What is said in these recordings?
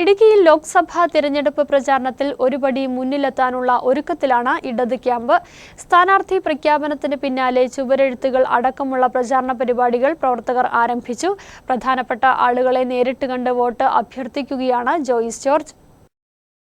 ഇടുക്കിയിൽ ലോക്സഭാ തിരഞ്ഞെടുപ്പ് പ്രചാരണത്തിൽ ഒരുപടി മുന്നിലെത്താനുള്ള ഒരുക്കത്തിലാണ് ഇടത് ക്യാമ്പ്. സ്ഥാനാർത്ഥി പ്രഖ്യാപനത്തിന് പിന്നാലെ ചുവരെഴുത്തുകൾ അടക്കമുള്ള പ്രചാരണ പരിപാടികൾ പ്രവർത്തകർ ആരംഭിച്ചു. പ്രധാനപ്പെട്ട ആളുകളെ നേരിട്ട് കണ്ട് വോട്ട് അഭ്യർത്ഥിക്കുകയാണ് Joyce George.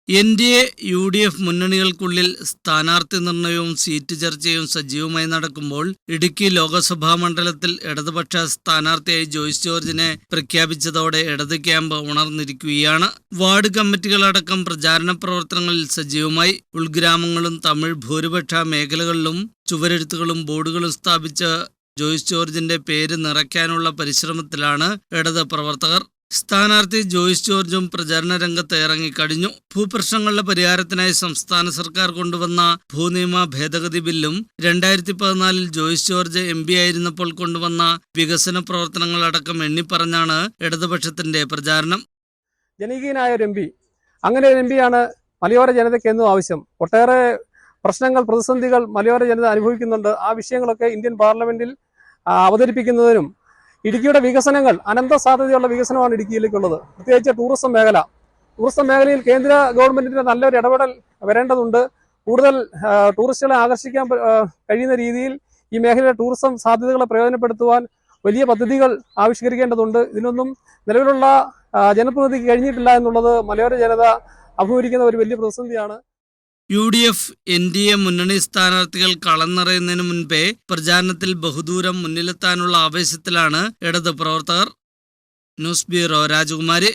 N D A U D F മുന്നണികൾക്കുള്ളിൽ സ്ഥാനാർത്ഥി നിർണയവും സീറ്റ് ചർച്ചയും സജീവമായി നടക്കുമ്പോൾ ഇടുക്കി ലോക്സഭാ മണ്ഡലത്തിൽ ഇടതുപക്ഷ സ്ഥാനാർത്ഥിയായി ജോയ്സ് ജോർജിനെ പ്രഖ്യാപിച്ചതോടെ ഇടത് ക്യാമ്പ് ഉണർന്നിരിക്കുകയാണ്. വാർഡ് കമ്മിറ്റികളടക്കം പ്രചാരണ പ്രവർത്തനങ്ങളിൽ സജീവമായി. ഉൾഗ്രാമങ്ങളും തമിഴ് ഭൂരിപക്ഷ മേഖലകളിലും ചുവരെഴുത്തുകളും ബോർഡുകളും സ്ഥാപിച്ച് ജോയ്സ് ജോർജിന്റെ പേര് നിറയ്ക്കാനുള്ള പരിശ്രമത്തിലാണ് ഇടത് പ്രവർത്തകർ. സ്ഥാനാർത്ഥി ജോയ്സ് ജോർജും പ്രചാരണ രംഗത്ത് ഇറങ്ങിക്കഴിഞ്ഞു ഭൂപ്രശ്നങ്ങളുടെ പരിഹാരത്തിനായി സംസ്ഥാന സർക്കാർ കൊണ്ടുവന്ന ഭൂനിയമ ഭേദഗതി ബില്ലും രണ്ടായിരത്തി പതിനാലിൽ ജോയ്സ് ജോർജ് എം പി ആയിരുന്നപ്പോൾ കൊണ്ടുവന്ന വികസന പ്രവർത്തനങ്ങളടക്കം എണ്ണിപ്പറഞ്ഞാണ് ഇടതുപക്ഷത്തിന്റെ പ്രചാരണം. ജനകീയനായ ഒരു എം പി. അങ്ങനെ ഒരു എം പിയാണ് മലയോര ജനതയ്ക്ക് എന്നും ആവശ്യം. ഒട്ടേറെ പ്രശ്നങ്ങൾ പ്രതിസന്ധികൾ മലയോര ജനത അനുഭവിക്കുന്നുണ്ട്. ആ വിഷയങ്ങളൊക്കെ ഇന്ത്യൻ പാർലമെന്റിൽ അവതരിപ്പിക്കുന്നതിനും ഇടുക്കിയുടെ വികസനങ്ങൾ അനന്ത സാധ്യതയുള്ള വികസനമാണ് ഇടുക്കിയിലേക്കുള്ളത്. പ്രത്യേകിച്ച് ടൂറിസം മേഖല. ടൂറിസം മേഖലയിൽ കേന്ദ്ര ഗവൺമെന്റിന്റെ നല്ലൊരു ഇടപെടൽ വരേണ്ടതുണ്ട്. കൂടുതൽ ടൂറിസ്റ്റുകളെ ആകർഷിക്കാൻ കഴിയുന്ന രീതിയിൽ ഈ മേഖലയിലെ ടൂറിസം സാധ്യതകളെ പ്രയോജനപ്പെടുത്തുവാൻ വലിയ പദ്ധതികൾ ആവിഷ്കരിക്കേണ്ടതുണ്ട്. ഇതിനൊന്നും നിലവിലുള്ള ജനപ്രതിനിധിക്ക് കഴിഞ്ഞിട്ടില്ല എന്നുള്ളത് മലയോര ജനത അഭിമുഖീകരിക്കുന്ന ഒരു വലിയ പ്രതിസന്ധിയാണ്. U D F N D A മുന്നണി സ്ഥാനാർത്ഥികൾ കളം നിറയുന്നതിന് മുൻപേ പ്രചാരണത്തിൽ ബഹുദൂരം മുന്നിലെത്താനുള്ള ആവേശത്തിലാണ് ഇടത് പ്രവർത്തകർ. ന്യൂസ് ബ്യൂറോ രാജകുമാരി.